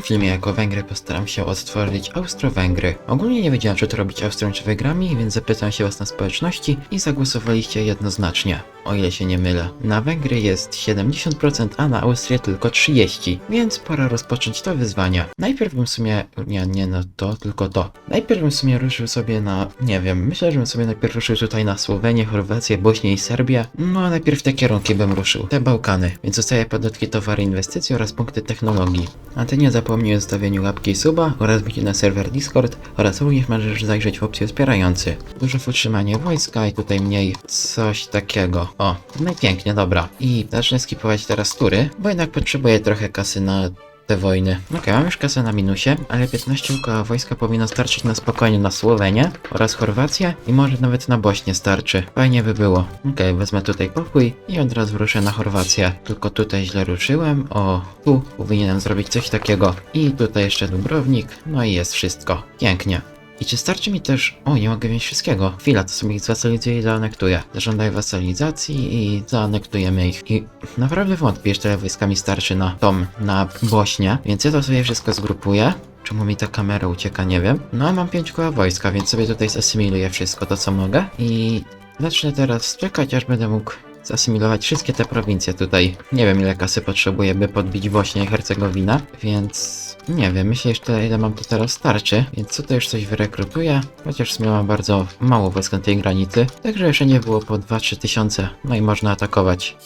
tym filmie jako Węgry postaram się odtworzyć Austro-Węgry. Ogólnie nie wiedziałem, czy to robić Austrią czy Węgrami, więc zapytałem się was na społeczności i zagłosowaliście jednoznacznie, o ile się nie mylę. Na Węgry jest 70%, a na Austrię tylko 30%, więc pora rozpocząć to wyzwanie. Najpierw bym w sumie, nie, nie no to, tylko to. Najpierw bym w sumie ruszył sobie na, nie wiem, myślę, że bym sobie najpierw ruszył tutaj na Słowenię, Chorwację, Bośnię i Serbię. No a najpierw te kierunki bym ruszył, te Bałkany, więc zostaje podatki, towary, inwestycje oraz punkty technologii. A ty nie zapomnij o zostawieniu łapki i suba oraz bicie na serwer Discord oraz również możesz zajrzeć w opcję wspierający. Dużo utrzymanie wojska i tutaj mniej coś takiego. O, no i pięknie, dobra. I zacznę skipować teraz tury, bo jednak potrzebuję trochę kasy na te wojny. Okej, mam już kasę na minusie, ale 15 koła wojska powinno starczyć na spokojnie na Słowenię oraz Chorwację i może nawet na Bośnię starczy. Fajnie by było. Okej, wezmę tutaj pokój i od razu ruszę na Chorwację. Tylko tutaj źle ruszyłem. O, tu powinienem zrobić coś takiego. I tutaj jeszcze Dubrownik. No i jest wszystko. Pięknie. I czy starczy mi też... O, nie mogę wziąć wszystkiego. Chwila, to sobie ich zasalizuję i zaanektuję. Zażądaj wasalizacji i zaanektujemy ich. I naprawdę wątpię, że tyle wojska mi starczy na tom, na Bośnię. Więc ja to sobie wszystko zgrupuję. Czemu mi ta kamera ucieka, nie wiem. No a mam 5 koła wojska, więc sobie tutaj zasymiluję wszystko to, co mogę. I zacznę teraz czekać, aż będę mógł zasymilować wszystkie te prowincje tutaj. Nie wiem, ile kasy potrzebuję, by podbić Bośnię i Hercegowinę, więc nie wiem, myślę, tyle, ile mam to teraz starczy, więc tutaj już coś wyrekrutuję, chociaż w sumie mam bardzo mało wojsk na tej granicy, także jeszcze nie było po 2-3 tysiące, no i można atakować.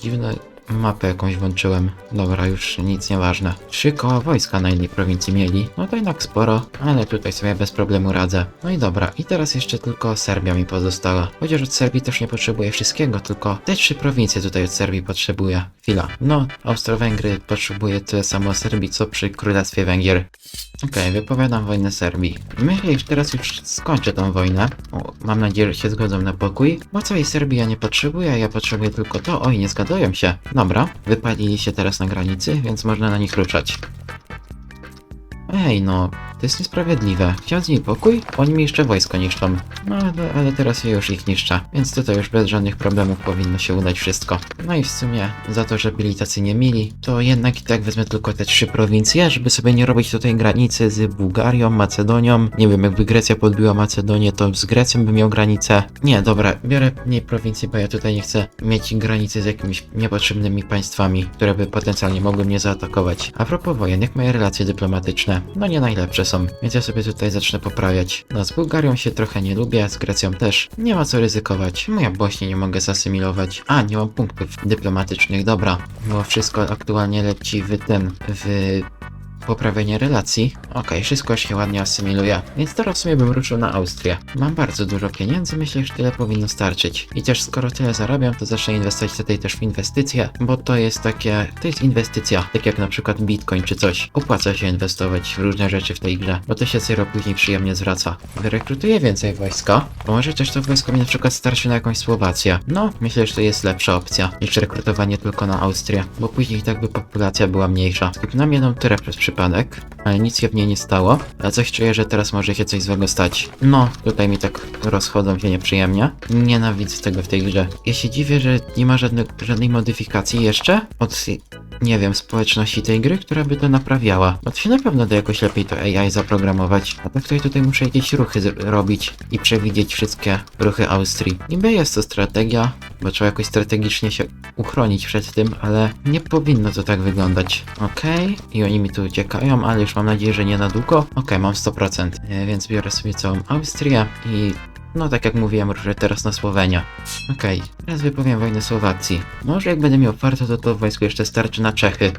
Dziwne mapę jakąś włączyłem. Dobra, już nic nieważne. Trzy koła wojska na innej prowincji mieli. No to jednak sporo, ale tutaj sobie bez problemu radzę. No i dobra, i teraz jeszcze tylko Serbia mi pozostała. Chociaż od Serbii też nie potrzebuję wszystkiego, tylko te trzy prowincje tutaj od Serbii potrzebuję. Chwila. No, Austro-Węgry potrzebuje tyle samo Serbii, co przy Królestwie Węgier. Okej, wypowiadam wojnę Serbii. Myślę, że teraz już skończę tą wojnę. O, mam nadzieję, że się zgodzą na pokój. Bo całej Serbii ja nie potrzebuję, ja potrzebuję tylko to. Oj, nie zgadzają się. Dobra, wypalili się teraz na granicy, więc można na nich ruszać. Ej, no, to jest niesprawiedliwe. Z nimi pokój, oni mi jeszcze wojsko niszczą. No, ale, ale teraz ja już ich niszczę, więc tutaj już bez żadnych problemów powinno się udać wszystko. No i w sumie, za to, że byli tacy niemili, to jednak i tak wezmę tylko te trzy prowincje, żeby sobie nie robić tutaj granicy z Bułgarią, Macedonią. Nie wiem, jakby Grecja podbiła Macedonię, to z Grecją by miał granicę. Nie, dobra, biorę mniej prowincji, bo ja tutaj nie chcę mieć granicy z jakimiś niepotrzebnymi państwami, które by potencjalnie mogły mnie zaatakować. A propos wojen, jak moje relacje dyplomatyczne? No nie najlepsze są, więc ja sobie tutaj zacznę poprawiać. No z Bułgarią się trochę nie lubię, z Grecją też. Nie ma co ryzykować. No ja nie mogę zasymilować. A, nie mam punktów dyplomatycznych, dobra. Bo wszystko aktualnie leci w ten, w poprawienie relacji. Okej, wszystko się ładnie asymiluje. Więc teraz w sumie bym ruszył na Austrię. Mam bardzo dużo pieniędzy, myślę, że tyle powinno starczyć. I też skoro tyle zarabiam, to zacznę inwestować tutaj też w inwestycje, bo to jest takie, to jest inwestycja, tak jak na przykład Bitcoin czy coś. Opłaca się inwestować w różne rzeczy w tej grze, bo to się zero później przyjemnie zwraca. Wyrekrutuję więcej wojska, może też to wojsko mi na przykład starczy na jakąś Słowację. No, myślę, że to jest lepsza opcja niż rekrutowanie tylko na Austrię, bo później tak by populacja była mniejsza. Skipnąłem jedną turę przez przypadek, ale nic się w niej nie stało, a coś czuję, że teraz może się coś złego stać. No, tutaj mi tak rozchodzą się nieprzyjemnie. Nienawidzę tego w tej grze. Ja się dziwię, że nie ma żadne, żadnej modyfikacji jeszcze od, nie wiem, społeczności tej gry, która by to naprawiała. Bo to się na pewno da jakoś lepiej to AI zaprogramować. A tak ja tutaj muszę jakieś ruchy robić i przewidzieć wszystkie ruchy Austrii. Niby jest to strategia, bo trzeba jakoś strategicznie się uchronić przed tym, ale nie powinno to tak wyglądać. Okej, i oni mi tu uciekają, ale już mam nadzieję, że nie na długo. Okej, mam 100%, e, więc biorę sobie całą Austrię i no tak jak mówiłem, ruszę teraz na Słowenię. Okej, teraz wypowiem wojnę Słowacji. Może jak będę miał farto, to to wojsko jeszcze starczy na Czechy.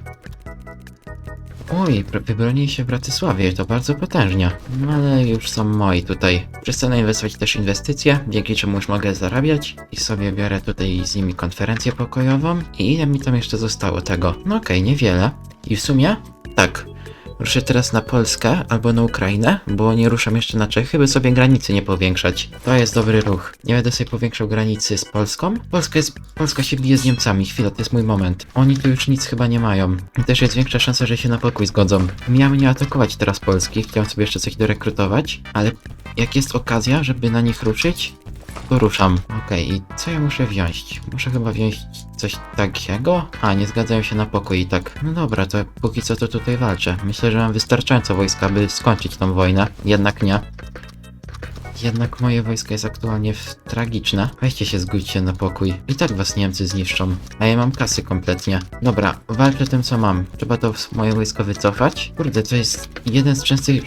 Oj, wybronili się w Bratysławie, to bardzo potężnie. No ale już są moi tutaj. Przestanę inwestować też inwestycje, dzięki czemu już mogę zarabiać i sobie biorę tutaj z nimi konferencję pokojową. I ile mi tam jeszcze zostało tego? No okej, niewiele. I w sumie, tak, Ruszę teraz na Polskę albo na Ukrainę, bo nie ruszam jeszcze na Czechy, by sobie granicy nie powiększać. To jest dobry ruch. Nie będę sobie powiększał granicy z Polską. Polska, jest, Polska się bije z Niemcami. Chwila, to jest mój moment. Oni tu już nic chyba nie mają. I też jest większa szansa, że się na pokój zgodzą. Miałem nie atakować teraz Polski, chciałem sobie jeszcze coś dorekrutować, ale jak jest okazja, żeby na nich ruszyć, to ruszam. Okej, i co ja muszę wziąć? Muszę chyba wziąć coś takiego? A, nie zgadzają się na pokój i tak. No dobra, to póki co to tutaj walczę. Myślę, że mam wystarczająco wojska, by skończyć tą wojnę. Jednak nie. Jednak moje wojsko jest aktualnie tragiczne. Weźcie się, zgódźcie na pokój. I tak was Niemcy zniszczą. A ja mam kasy kompletnie. Dobra, walczę tym co mam. Trzeba to moje wojsko wycofać. Kurde, to jest jeden z częstych...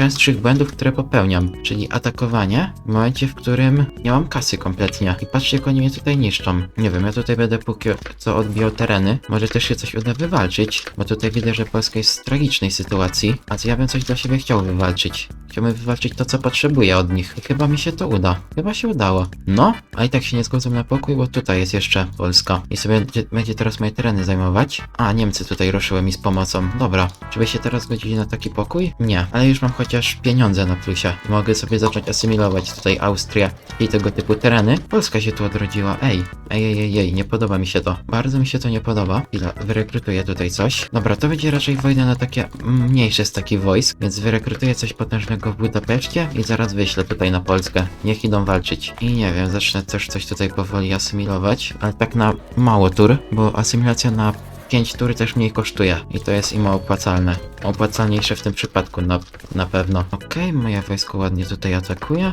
Częstszych błędów, które popełniam, czyli atakowanie w momencie, w którym nie mam kasy kompletnie. I patrzcie, jak oni mnie tutaj niszczą. Nie wiem, ja tutaj będę póki co odbijał tereny. Może też się coś uda wywalczyć, bo tutaj widzę, że Polska jest w tragicznej sytuacji. A co ja bym coś dla siebie chciał wywalczyć. Chciałbym wywalczyć to, co potrzebuję od nich. I chyba mi się to uda. Chyba się udało. No, a i tak się nie zgodzą na pokój, bo tutaj jest jeszcze Polska. I sobie będzie, będzie teraz moje tereny zajmować. A, Niemcy tutaj ruszyły mi z pomocą. Dobra. Czy by się teraz zgodzili na taki pokój? Nie. Ale już mam chociaż pieniądze na plusie. I mogę sobie zacząć asymilować tutaj Austrię i tego typu tereny. Polska się tu odrodziła. Ej, ej, ej, ej, ej, nie podoba mi się to. Bardzo mi się to nie podoba. Chwila, wyrekrutuję tutaj coś. Dobra, to będzie raczej wojna na takie mniejsze z takich wojsk, więc wyrekrutuję coś potężnego w Budapeszcie i zaraz wyślę tutaj na Polskę. Niech idą walczyć. I nie wiem, zacznę też coś tutaj powoli asymilować, ale tak na mało tur, bo asymilacja na 5 tur też mniej kosztuje i to jest im opłacalne. Opłacalniejsze w tym przypadku na, na pewno. Okej, moje wojsko ładnie tutaj atakuje.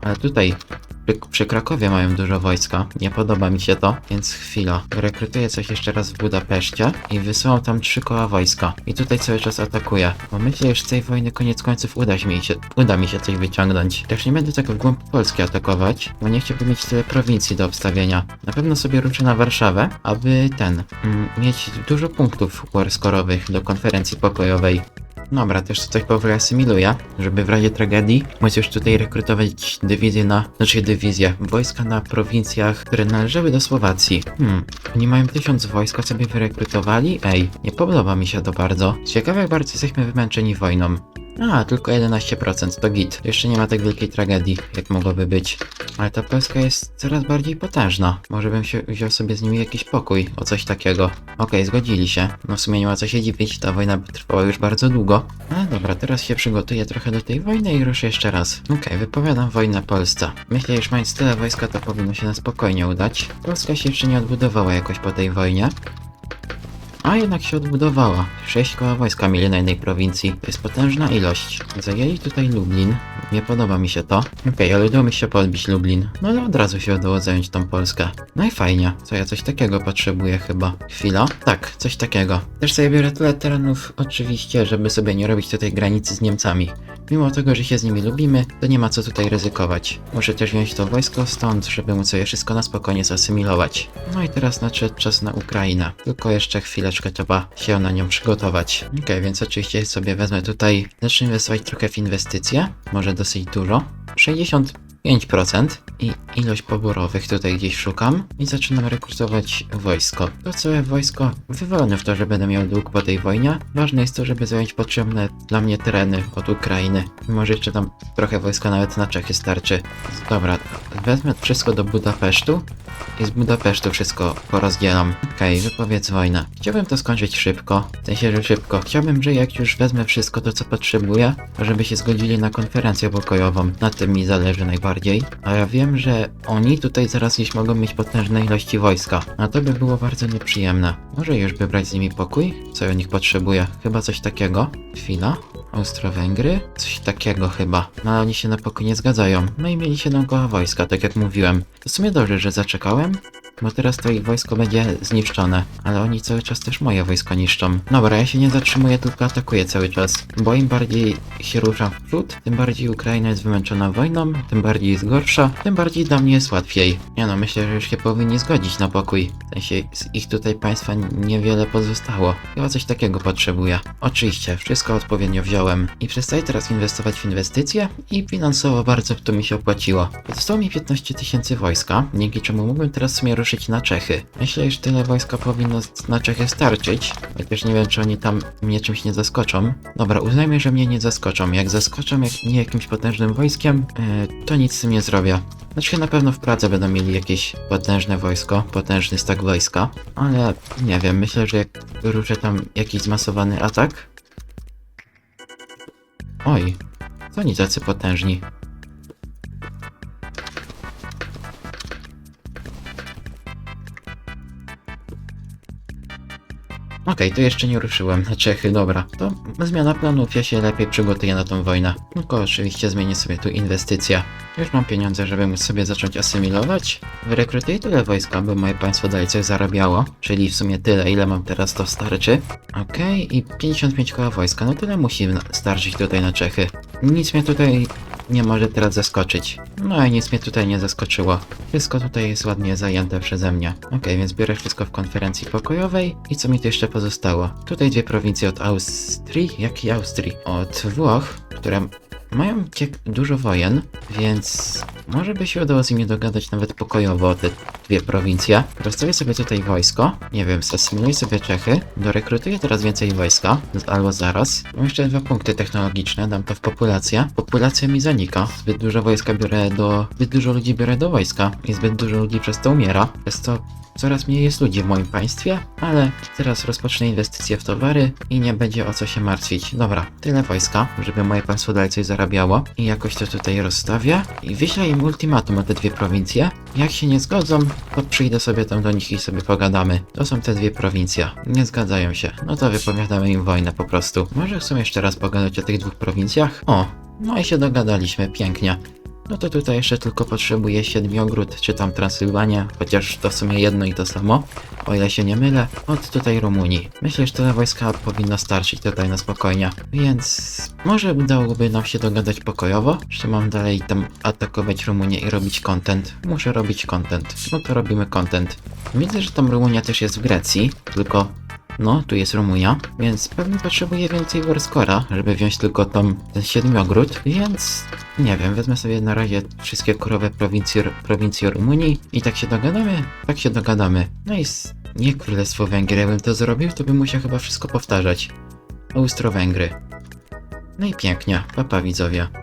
Ale tutaj przy, przy Krakowie mają dużo wojska. Nie podoba mi się to, więc chwila. Rekrutuję coś jeszcze raz w Budapeszcie i wysyłam tam trzy koła wojska. I tutaj cały czas atakuję. Bo myślę, że z tej wojny koniec końców uda mi się, uda mi się coś wyciągnąć. Też nie będę tak w głąb Polski atakować, bo nie chciałbym mieć tyle prowincji do obstawienia. Na pewno sobie ruszę na Warszawę, aby ten, mm, mieć dużo punktów warscorowych do konferencji pokojowej. Dobra, też tutaj powoli asymiluję, żeby w razie tragedii móc już tutaj rekrutować dywizję na, znaczy dywizję, wojska na prowincjach, które należały do Słowacji. Hmm, oni mają tysiąc wojska sobie wyrekrutowali? Ej, nie podoba mi się to bardzo. Ciekawe jak bardzo jesteśmy wymęczeni wojną. A, tylko 11% to git. Jeszcze nie ma tak wielkiej tragedii, jak mogłoby być. Ale ta Polska jest coraz bardziej potężna. Może bym się wziął sobie z nimi jakiś pokój, o coś takiego. Okej, zgodzili się. No w sumie nie ma co się dziwić, ta wojna trwała już bardzo długo. Ale dobra, teraz się przygotuję trochę do tej wojny i ruszę jeszcze raz. Okej, wypowiadam wojnę Polsce. Myślę, że mając tyle wojska, to powinno się na spokojnie udać. Polska się jeszcze nie odbudowała jakoś po tej wojnie. A jednak się odbudowała. Sześć koła wojska mieli na jednej prowincji. To jest potężna ilość. Zajęli tutaj Lublin. Nie podoba mi się to. Okej, ale udało mi się podbić Lublin. No ale od razu się udało zająć tą Polskę. No i fajnie. Co ja coś takiego potrzebuję chyba. Chwila. Tak, coś takiego. Też sobie biorę tyle terenów, oczywiście, żeby sobie nie robić tutaj granicy z Niemcami. Mimo tego, że się z nimi lubimy, to nie ma co tutaj ryzykować. Muszę też wziąć to wojsko stąd, żeby móc sobie wszystko na spokojnie zasymilować. No i teraz nadszedł czas na Ukrainę. Tylko jeszcze chwileczkę trzeba się na nią przygotować. Okej, więc oczywiście sobie wezmę tutaj, zacznę inwestować trochę w inwestycje, może dosyć dużo. 65% i ilość poborowych tutaj gdzieś szukam i zaczynam rekrutować wojsko. To całe wojsko wywalone w to, że będę miał dług po tej wojnie. Ważne jest to, żeby zająć potrzebne dla mnie tereny od Ukrainy. Może jeszcze tam trochę wojska nawet na Czechy starczy. Dobra, wezmę wszystko do Budapesztu i z Budapesztu wszystko porozdzielam. Okej, wypowiedz wojnę. Chciałbym to skończyć szybko. W sensie, że szybko. Chciałbym, że jak już wezmę wszystko to, co potrzebuję, to żeby się zgodzili na konferencję pokojową. Na tym mi zależy najbardziej. A ja wiem, że oni tutaj zaraz gdzieś mogą mieć potężne ilości wojska. A to by było bardzo nieprzyjemne. Może już wybrać z nimi pokój? Co ja nich potrzebuję? Chyba coś takiego? Chwila. Austro-Węgry? Coś takiego chyba. No ale oni się na pokój nie zgadzają. No i mieli 7 koła wojska, tak jak mówiłem. To w sumie dobrze, że zaczekałem, czekałem. Bo teraz to ich wojsko będzie zniszczone. Ale oni cały czas też moje wojsko niszczą. Dobra, ja się nie zatrzymuję, tylko atakuję cały czas. Bo im bardziej się ruszam w przód, tym bardziej Ukraina jest wymęczona wojną, tym bardziej jest gorsza, tym bardziej dla mnie jest łatwiej. Nie no, myślę, że już się powinni zgodzić na pokój. W sensie z ich tutaj państwa niewiele pozostało. Chyba coś takiego potrzebuję. Oczywiście, wszystko odpowiednio wziąłem. I przestaję teraz inwestować w inwestycje i finansowo bardzo to mi się opłaciło. Zostało mi 15 tysięcy wojska, dzięki czemu mógłbym teraz w sumie ruszyć na Czechy. Myślę, że tyle wojska powinno na Czechy starczyć, chociaż nie wiem, czy oni tam mnie czymś nie zaskoczą. Dobra, uznajmy, że mnie nie zaskoczą. Jak zaskoczą jak nie jakimś potężnym wojskiem, e, to nic z tym nie zrobię. Znaczy na pewno w Pradze będą mieli jakieś potężne wojsko, potężny stak wojska, ale nie wiem, myślę, że jak ruszę tam jakiś zmasowany atak... Oj, Co oni tacy potężni? Okej, to jeszcze nie ruszyłem na Czechy, dobra. To zmiana planów, ja się lepiej przygotuję na tą wojnę. Tylko oczywiście zmienię sobie tu inwestycje. Już mam pieniądze, żeby móc sobie zacząć asymilować. Wyrekrutuję tyle wojska, by moje państwo dalej coś zarabiało. Czyli w sumie tyle, ile mam teraz, to starczy. Okej, i 55 koła wojska, no tyle musi starczyć tutaj na Czechy. Nic mnie tutaj nie może teraz zaskoczyć. No i nic mnie tutaj nie zaskoczyło. Wszystko tutaj jest ładnie zajęte przeze mnie. Okej, więc biorę wszystko w konferencji pokojowej. I co mi tu jeszcze pozostało? Tutaj dwie prowincje od Austrii. Jakiej Austrii? Od Włoch, które mają dużo wojen, więc może by się udało z nimi dogadać nawet pokojowo o te dwie prowincje. Rozstawię sobie tutaj wojsko, nie wiem, zasymuluję sobie Czechy, dorekrutuję teraz więcej wojska, albo zaraz. Mam jeszcze dwa punkty technologiczne, dam to w populację. Populacja mi zanika, zbyt dużo wojska biorę do... zbyt dużo ludzi biorę do wojska i zbyt dużo ludzi przez to umiera. Przez to coraz mniej jest ludzi w moim państwie, ale teraz rozpocznę inwestycje w towary i nie będzie o co się martwić. Dobra, tyle wojska, żeby moje państwo dalej coś zarabiało i jakoś to tutaj rozstawię i wyślę im ultimatum o te dwie prowincje. Jak się nie zgodzą, to przyjdę sobie tam do nich i sobie pogadamy. To są te dwie prowincje. Nie zgadzają się. No to wypowiadamy im wojnę po prostu. Może chcą jeszcze raz pogadać o tych dwóch prowincjach? O, no i się dogadaliśmy, pięknie. No to tutaj jeszcze tylko potrzebuję Siedmiogród, czy tam Transylwania, chociaż to w sumie jedno i to samo, o ile się nie mylę, od tutaj Rumunii. Myślę, że tyle wojska powinno starczyć tutaj na spokojnie, więc może udałoby nam się dogadać pokojowo, czy mam dalej tam atakować Rumunię i robić content? Muszę robić content, no to robimy content. Widzę, że tam Rumunia też jest w Grecji, tylko no, tu jest Rumunia, więc pewnie potrzebuję więcej Warscora, żeby wziąć tylko tam ten siedmiogród, więc nie wiem, wezmę sobie na razie wszystkie korowe prowincje, prowincje Rumunii i tak się dogadamy, tak się dogadamy. No i nie Królestwo Węgier, jakbym to zrobił, to bym musiał chyba wszystko powtarzać. Austro-Węgry. No i pięknie, papa widzowie.